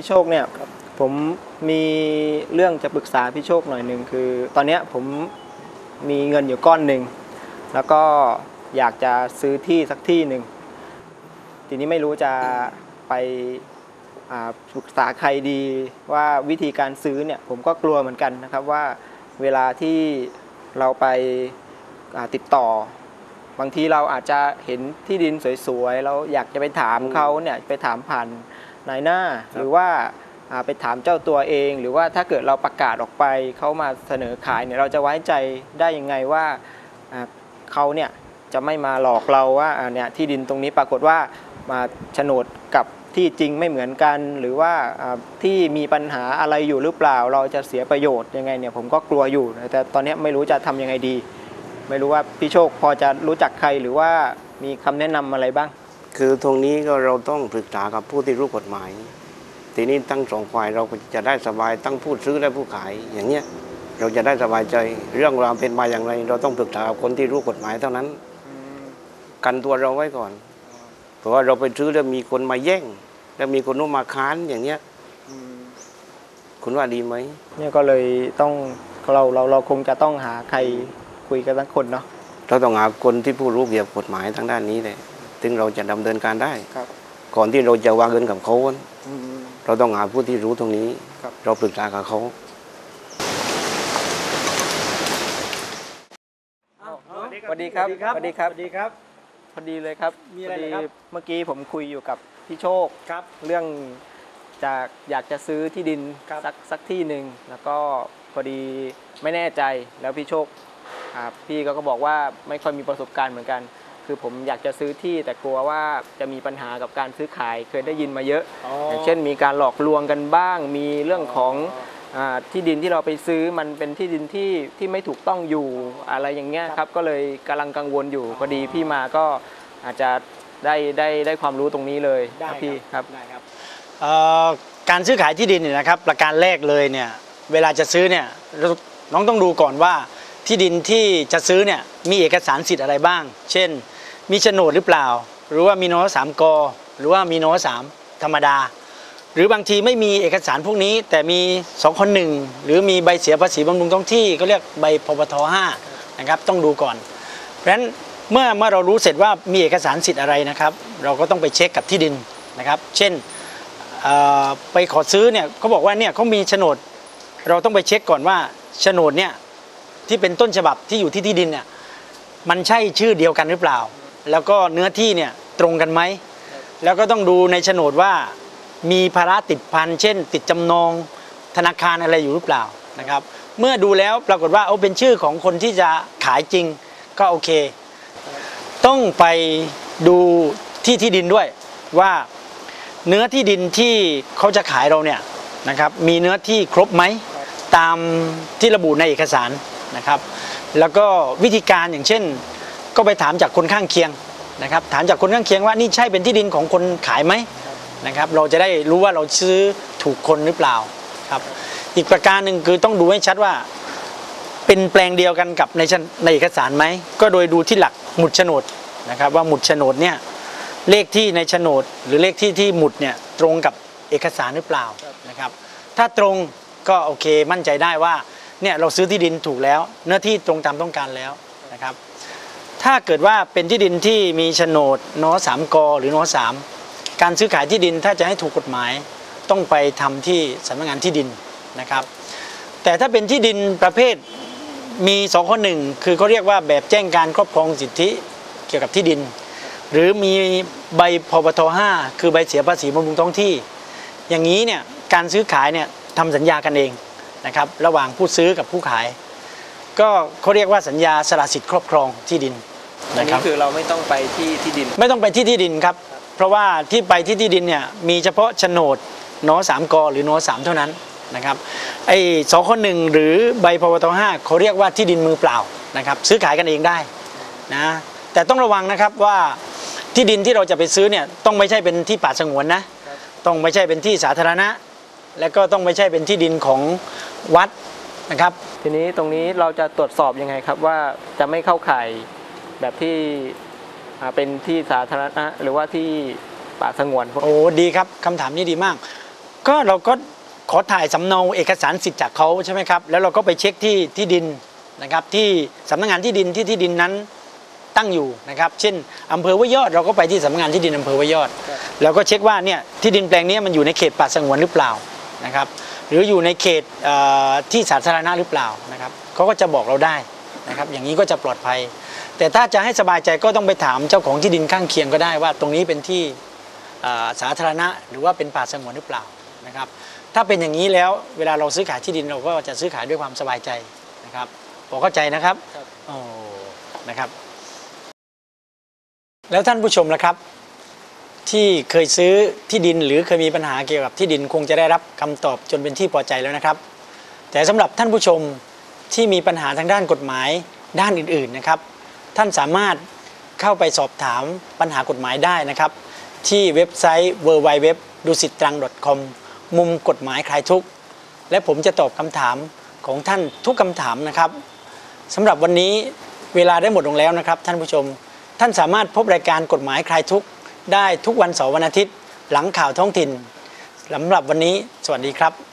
พี่โชคเนี่ยผมมีเรื่องจะปรึกษาพี่โชคหน่อยหนึ่งคือ ตอนนี้ผมมีเงินอยู่ก้อนหนึ่งแล้วก็อยากจะซื้อที่สักที่หนึ่งทีนี้ไม่รู้จะไปปรึกษาใครดีว่าวิธีการซื้อเนี่ยผมก็กลัวเหมือนกันนะครับว่าเวลาที่เราไปติดต่อ บางทีเราอาจจะเห็นที่ดินสวยๆเราอยากจะไปถามเขาเนี่ยไปถามผ่าน นายหน้า หรือว่าอ่าไปถามเจ้าตัวเอง หรือว่าถ้าเกิดเราประกาศออกไปเขามาเสนอขายเนี่ยเราจะไว้ใจได้ยังไงว่าอ่าเขาเนี่ยจะไม่มาหลอกเราว่าอ่าเนี่ยที่ดินตรงนี้ปรากฏว่ามาโฉนดกับที่จริงไม่เหมือนกัน หรือว่าอ่าที่มีปัญหาอะไรอยู่หรือเปล่า เราจะเสียประโยชน์ยังไงเนี่ยผมก็กลัวอยู่ แต่ตอนเนี้ยไม่รู้จะทำยังไงดี ไม่รู้ว่าพี่โชคพอจะรู้จักใครหรือว่ามีคำแนะนำอะไรบ้าง คือตรงนี้ก็เราต้องปรึกษากับผู้ที่รู้กฎหมาย ทีนี้ตั้งสองฝ่ายเราก็จะได้สบายตั้งผู้ซื้อและผู้ขายอย่างเนี้ยเราจะได้สบายใจเรื่องราวเป็นมาอย่างไร เราต้องปรึกษากับคนที่รู้กฎหมายเท่านั้น กันตัวเราไว้ก่อน เพราะว่าเราไปซื้อแล้วมีคนมาแย่ง แล้วมีคนนู้นมาค้านอย่างเนี้ยคุณว่าดีไหมเนี่ยก็เลยต้องเราเราเราคงจะต้องหาใครคุยกันทั้งคนเนาะเราต้องหาคนที่ผู้รู้เกี่ยวกับกฎหมายทางด้านนี้เลย ถึงเราจะดำเนินการได้ครับก่อนที่เราจะวางเงินกับเขาเราต้องหาผู้ที่รู้ตรงนี้ครับเราปรึกษากับเขาสวัสดีครับสวัสดีครับสวัสดีครับสวัสดีครับพอดีเลยครับมีอะไรพอดีเหรอครับเมื่อกี้ผมคุยอยู่กับพี่โชคครับ เรื่องจากอยากจะซื้อที่ดินครับสักสักที่หนึ่งแล้วก็พอดีไม่แน่ใจแล้วพี่โชคอ่าพี่ก็ก็บอกว่าไม่ค่อยมีประสบการณ์เหมือนกัน คือผมอยากจะซื้อที่แต่กลัวว่าจะมีปัญหากับการซื้อขายเคยได้ยินมาเยอะ อย่างเช่นมีการหลอกลวงกันบ้าง มีเรื่องของอาที่ดินที่เราไปซื้อมันเป็นที่ดินที่ที่ไม่ถูกต้องอยู่อะไรอย่างเงี้ยครับก็เลยกำลังกังวลอยู่พอดีพี่มาก็อาจจะได้ได้ได้ความรู้ตรงนี้เลยได้ครับพี่ครับได้ครับเอ่อการซื้อขายที่ดินเนี่ยนะครับ ประการแรกเลยเนี่ยเวลาจะซื้อเนี่ยเราน้องต้องดูก่อนว่าที่ดินที่จะซื้อเนี่ยมีเอกสารสิทธิ์อะไรบ้าง เช่น มีโฉนดหรือเปล่า หรือว่ามีนสามกหรือว่ามีนสามธรรมดา หรือบางทีไม่มีเอกสารพวกนี้ แต่มี2องคนหนึ่งหรือมีใบเสียภาษีบำรุงท้องที่ก็เรียกใบพปท5นะครับต้องดูก่อน เพราะฉะนั้นเมื่อเมื่อเรารู้เสร็จว่ามีเอกสารสิทธิ์อะไรนะครับ เราก็ต้องไปเช็คกับที่ดินนะครับ เช่นไปขอซื้อเนี่ยเขาบอกว่าเนี่ยเขามีโฉนด เราต้องไปเช็คก่อนว่าโฉนดเนี่ยที่เป็นต้นฉบับที่อยู่ที่ที่ดินเนี่ยมันใช่ชื่อเดียวกันหรือเปล่า แล้วก็เนื้อที่เนี่ยตรงกันไหม แล้วก็ต้องดูในโฉนดว่า มีภาระติดพันเช่น ติดจำนองธนาคารอะไรอยู่หรือเปล่านะครับ เมื่อดูแล้วปรากฏว่าเอาเป็นชื่อของคนที่จะขายจริงก็โอเค ต้องไปดูที่ที่ดินด้วยว่าเนื้อที่ดินที่เขาจะขายเราเนี่ยนะครับมีเนื้อที่ครบไหมตามที่ระบุในเอกสารนะครับ แล้วก็วิธีการอย่างเช่น ก็ไปถามจากคนข้างเคียงนะครับถามจากคนข้างเคียงว่านี่ใช่เป็นที่ดินของคนขายไหมนะครับเราจะได้รู้ว่าเราซื้อถูกคนหรือเปล่าครับอีกประการหนึ่งคือต้องดูให้ชัดว่า เป็นแปลงเดียวกันกับในชนในเอกสารไหมก็โดยดูที่หลักหมุดโฉนดนะครับว่าหมุดโฉนดเนี่ยเลขที่ในโฉนด หรือเลขที่ที่หมุดเนี่ยตรงกับเอกสารหรือเปล่านะครับถ้าตรงก็โอเคมั่นใจได้ว่าเนี่ยเราซื้อที่ดินถูกแล้ว เนื้อที่ตรงตามต้องการแล้วนะครับ ถ้าเกิดว่าเป็นที่ดินที่มีโฉนดนสามกหรือนสามการซื้อขายที่ดินถ้าจะให้ถูกกฎหมายต้องไปทำที่สำนักงานที่ดินนะครับ แต่ถ้าเป็นที่ดินประเภทมีสองข้อหนึ่งคือเขาเรียกว่าแบบแจ้งการครอบครองสิทธิเกี่ยวกับที่ดิน หรือมีใบพปท5คือใบเสียภาษีบำรุงท้องที่ อย่างนี้เนี่ยการซื้อขายเนี่ยทำสัญญากันเองนะครับ ระหว่างผู้ซื้อกับผู้ขาย ก็เขาเรียกว่าสัญญาสละสิทธิ์ครอบครองที่ดิน อันนะครันี้บคือเราไม่ต้องไปที่ที่ดิน ไม่ต้องไปที่ที่ดินครับ เพราะว่าที่ไปที่ที่ดินเนี่ยมีเฉพาะโฉนดนสามกหรือนสามเท่านั้นนะครับไอ้สองคนหนึ่งหรือใบพปทห้าเขาเรียกว่าที่ดินมือเปล่านะครับซื้อขายกันเองได้นะแต่ต้องระวังนะครับว่าที่ดินที่เราจะไปซื้อเนี่ยต้องไม่ใช่เป็นที่ป่าสงวนนะต้องไม่ใช่เป็นที่สาธารณะ และก็ต้องไม่ใช่เป็นที่ดินของวัดนะครับ ทีนี้ตรงนี้เราจะตรวจสอบยังไงครับว่าจะไม่เข้าข่าย แบบที่อ่าเป็นที่สาธารณะหรือว่าที่ป่าสงวนพวกโอ้ดีครับคำถามนี้ดีมาก ก็เราก็ขอถ่ายสำเนาเอกสารสิทธิ์จากเขาใช่ไหมครับแล้วเราก็ไปเช็คที่ที่ดินนะครับที่สำนักงานที่ดินที่ที่ดินนั้นตั้งอยู่นะครับเช่นอำเภอห้วยยอดเราก็ไปที่สำนักงานที่ดินอำเภอห้วยยอดแล้วก็เช็คว่าเนี่ยที่ดินแปลงนี้มันอยู่ในเขตป่าสงวนหรือเปล่านะครับหรืออยู่ในเขตเอ่อที่สาธารณะหรือเปล่านะครับเขาก็จะบอกเราได้นะครับอย่างนี้ก็จะปลอดภัย แต่ถ้าจะให้สบายใจก็ต้องไปถามเจ้าของที่ดินข้างเคียงก็ได้ว่า ตรงนี้เป็นที่อ่าสาธารณะหรือว่าเป็นป่าสงวนหรือเปล่านะครับ ถ้าเป็นอย่างนี้แล้วเวลาเราซื้อขายที่ดินเราก็จะซื้อขายด้วยความสบายใจนะครับพอเข้าใจนะครับครับโอ้นะครับ แล้วท่านผู้ชมล่ะครับ ที่เคยซื้อที่ดินหรือเคยมีปัญหาเกี่ยวกับที่ดินคงจะได้รับคำตอบจนเป็นที่พอใจแล้วนะครับ แต่สำหรับท่านผู้ชมที่มีปัญหาทางด้านกฎหมายด้านอื่นๆนะครับ ท่านสามารถเข้าไปสอบถามปัญหากฎหมายได้นะครับ ที่เว็บไซต์ w w w d u s i t r a n g com มุมกฎหมายคลายทุกข์ และผมจะตอบคำถามของท่านทุกคำถามนะครับสำหรับวันนี้เวลาได้หมดลงแล้วนะครับ ท่านผู้ชม ท่านสามารถพบรายการกฎหมายคลายทุกข์ ได้ทุกวันเสาร์วันอาทิตย์ หลังข่าวท้องถิ่นสำหรับวันนี้ สวัสดีครับ